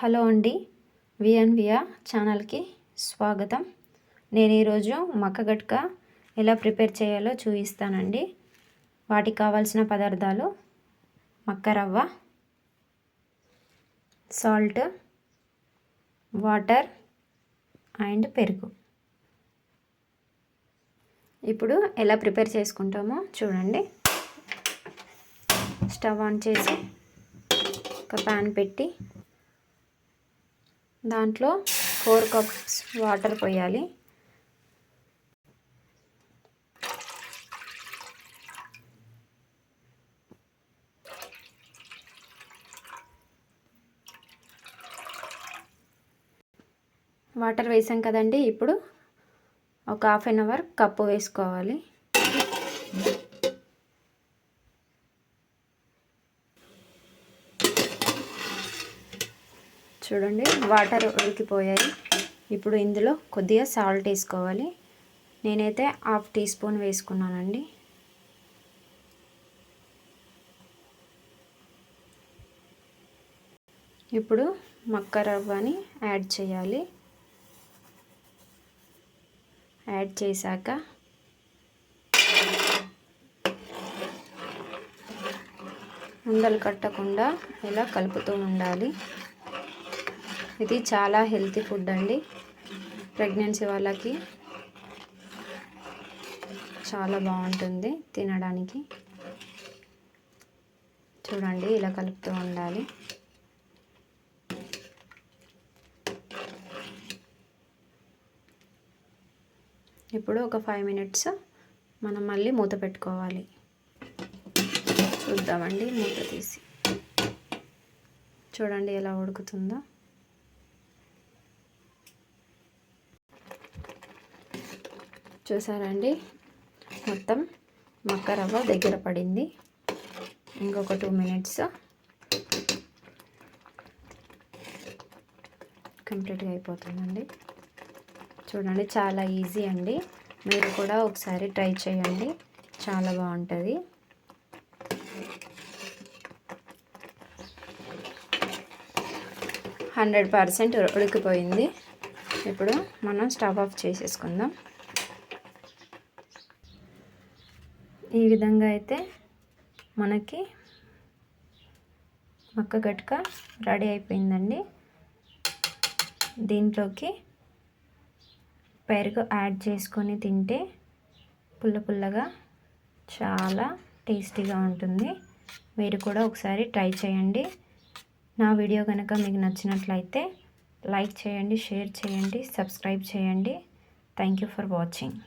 Hello అండి. VN via ఛానల్కి స్వాగతం. నేను ఈరోజు మక్కగట్క ఎలా ప్రిపేర్ చేయాలో చూపిస్తానండి. వాటికి కావాల్సిన పదార్థాలు మక్క రవ్వ సాల్ట్ వాటర్ అండ్ పెరుగు. ఇప్పుడు ఎలా ప్రిపేర్ చేసుకుంటామో చూడండి. స్టవ్ ఆన్ చేసి ఒక ప్యాన్ పెట్టి దాంట్లో ఫోర్ కప్స్ వాటర్ పోయాలి. వాటర్ వేసాం కదండి ఇప్పుడు ఒక హాఫ్ అన్ అవర్ కప్పు వేసుకోవాలి. చూడండి వాటర్ ఉడికిపోయాయి. ఇప్పుడు ఇందులో కొద్దిగా సాల్ట్ వేసుకోవాలి. నేనైతే హాఫ్ టీ స్పూన్ వేసుకున్నానండి. ఇప్పుడు మక్క రవ్వని యాడ్ చేయాలి. యాడ్ చేశాక ఉండలు కట్టకుండా ఇలా కలుపుతూ ఉండాలి. ఇది చాలా హెల్తీ ఫుడ్ అండి. ప్రెగ్నెన్సీ వాళ్ళకి చాలా బాగుంటుంది తినడానికి. చూడండి ఇలా కలుపుతూ ఉండాలి. ఇప్పుడు ఒక ఫైవ్ మినిట్స్ మనం మళ్ళీ మూత పెట్టుకోవాలి. చూద్దామండి మూత తీసి. చూడండి ఎలా ఉడుకుతుందో. చూసారండి? మొత్తం మక్క రవ్వ దగ్గర పడింది. ఇంకొక టూ మినిట్స్ కంప్లీట్గా అయిపోతుందండి. చూడండి చాలా ఈజీ అండి. మీరు కూడా ఒకసారి ట్రై చేయండి. చాలా బాగుంటుంది. హండ్రెడ్ పర్సెంట్ ఉడికిపోయింది. ఇప్పుడు మనం స్టవ్ ఆఫ్ చేసేసుకుందాం. ఈ విధంగా అయితే మనకి మక్క గట్క రెడీ అయిపోయిందండి. దీంట్లోకి పెరుగు యాడ్ చేసుకొని తింటే పుల్ల పుల్లగా చాలా టేస్టీగా ఉంటుంది. మీరు కూడా ఒకసారి ట్రై చేయండి. నా వీడియో కనుక మీకు నచ్చినట్లయితే లైక్ చేయండి షేర్ చేయండి సబ్స్క్రైబ్ చేయండి. Thank you for watching.